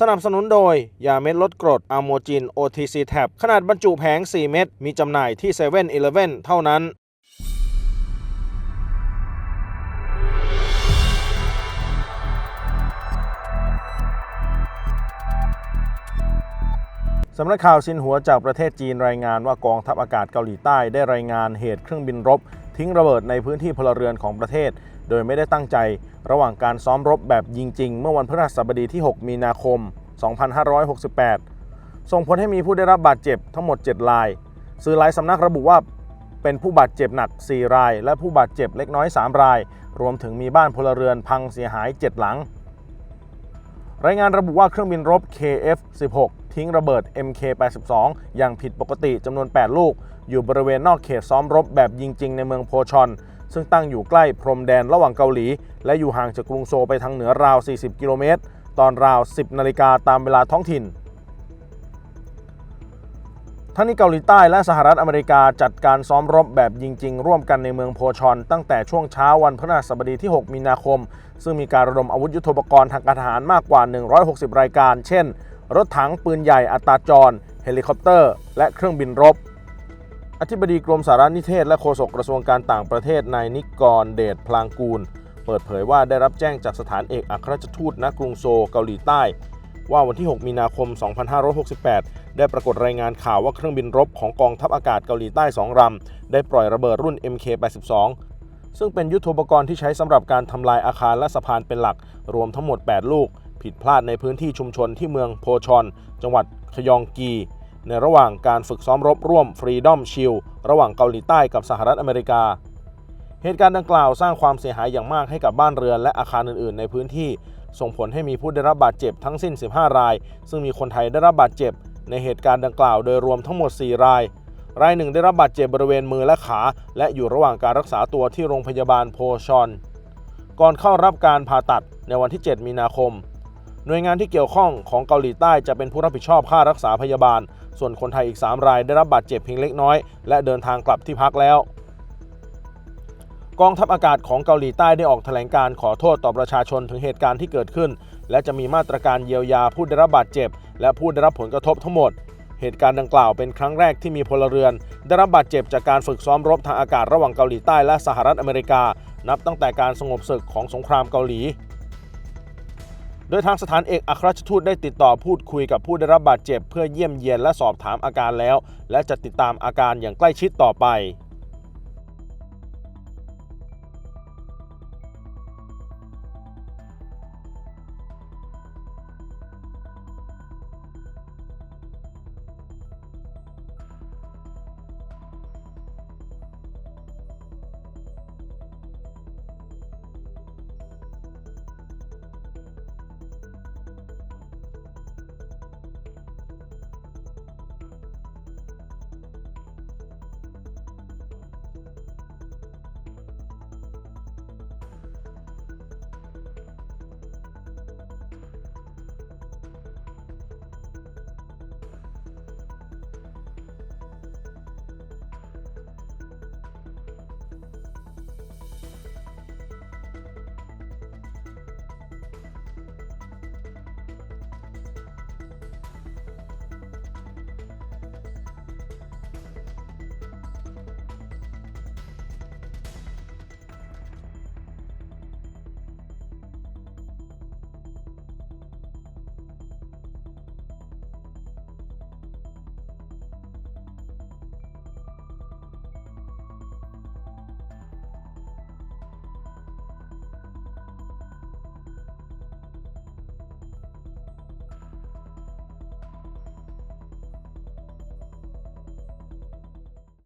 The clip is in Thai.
สนับสนุนโดย ยาเม็ดลดกรดอะโมจิน OTC Tab ขนาดบรรจุแผง 4 เม็ด มีจำหน่ายที่7 e เ e ่ e อเท่านั้น สำนักข่าวซินหัวจากประเทศจีนรายงานว่ากองทัพอากาศเกาหลีใต้ได้รายงานเหตุเครื่องบินรบ ทิ้งระเบิดในพื้นที่พลเรือนของประเทศ โดยไม่ได้ตั้งใจ ระหว่างการซ้อมรบแบบยิงจริง เมื่อวันพฤหัสบดีที่ 6 มีนาคม 2568 ส่งผลให้มีผู้ได้รับบาดเจ็บทั้งหมด 7 ราย สื่อหลายสำนักระบุว่าเป็นผู้บาดเจ็บหนัก 4 ราย และผู้บาดเจ็บเล็กน้อย 3 ราย รวมถึงมีบ้านพลเรือนพังเสียหาย 7 หลัง รายงานระบุว่าเครื่องบินรบ KF-16 ทิ้งระเบิด MK-82 อย่างผิดปกติจำนวน 8 ลูก อยู่บริเวณนอกเขตซ้อมรบแบบยิงจริงในเมืองโพชอน ซึ่งตั้งอยู่ใกล้พรมแดนระหว่างเกาหลี และอยู่ห่างจากกรุงโซลไปทางเหนือราว 40 กิโลเมตร ตอนราว 10 นาฬิกาตามเวลาท้องถิ่น ทั้งนี้เกาหลีใต้และสหรัฐอเมริกาจัดการซ้อมรบแบบยิงจริงร่วมกันในเมืองโพชอน ตั้งแต่ช่วงเช้าวันพฤหัสบดีที่ 6 มีนาคม ซึ่งมีการระดมอาวุธยุทโธปกรณ์ทางการทหารมากกว่า 160 รายการ เช่น รถถังปืนใหญ่อัตราจร เฮลิคอปเตอร์ และเครื่องบินรบ อธิบดีกรมสารนิเทศและโฆษกกระทรวงการต่างประเทศนายนิกรเดชพลางกูล เปิดเผยว่าได้รับแจ้งจากสถานเอกอัครราชทูตณกรุงโซลเกาหลีใต้ ว่าวันที่ 6 มีนาคม 2568 ได้ปรากฏรายงานข่าวว่าเครื่องบินรบของกองทัพอากาศเกาหลีใต้ 2ลำได้ปล่อยระเบิดรุ่น MK82 ซึ่งเป็นยุทโธปกรณ์ที่ใช้สำหรับการทำลายอาคารและสะพานเป็นหลัก รวมทั้งหมด 8 ลูก ผิดพลาดในพื้นที่ชุมชนที่เมืองโพชอน จังหวัดขยองกี ในระหว่างการฝึกซ้อมรบร่วม Freedom Shield ระหว่างเกาหลีใต้กับสหรัฐอเมริกา เหตุการณ์ดังกล่าวสร้างความเสียหายอย่างมากให้กับบ้านเรือนและอาคารอื่น ๆ ในพื้นที่ ส่งผลให้มีผู้ได้รับบาดเจ็บทั้งสิ้น 15 ราย ซึ่งมีคนไทยได้รับบาดเจ็บ ในเหตุการณ์ดังกล่าวโดยรวมทั้งหมด 4 ราย รายหนึ่งได้รับบาดเจ็บบริเวณมือและขา และอยู่ระหว่างการรักษาตัวที่โรงพยาบาลโพชอน ก่อนเข้ารับการผ่าตัดในวันที่ 7 มีนาคม หน่วยงานที่เกี่ยวข้องของเกาหลีใต้จะเป็นผู้รับผิดชอบค่ารักษาพยาบาล ส่วนคนไทยอีก 3 รายได้รับบาดเจ็บเพียงเล็กน้อย และเดินทางกลับที่พักแล้วกองทัพอากาศของเกาหลีใต้ได้ออกแถลงการขอโทษต่อประชาชนถึงเหตุการณ์ที่เกิดขึ้น และจะมีมาตรการเยียวยาผู้ได้รับบาดเจ็บ และผู้ได้รับผลกระทบทั้งหมด เหตุการณ์ดังกล่าวเป็นครั้งแรกที่มีพลเรือน ได้รับบาดเจ็บจากการฝึกซ้อมรบทางอากาศระหว่างเกาหลีใต้และสหรัฐอเมริกา นับตั้งแต่การสงบศึกของสงครามเกาหลี โดยทางสถานเอกอัครราชทูตได้ติดต่อพูดคุยกับผู้ได้รับบาดเจ็บ เพื่อเยี่ยมเยียนและสอบถามอาการแล้ว และจะติดตามอาการอย่างใกล้ชิดต่อไป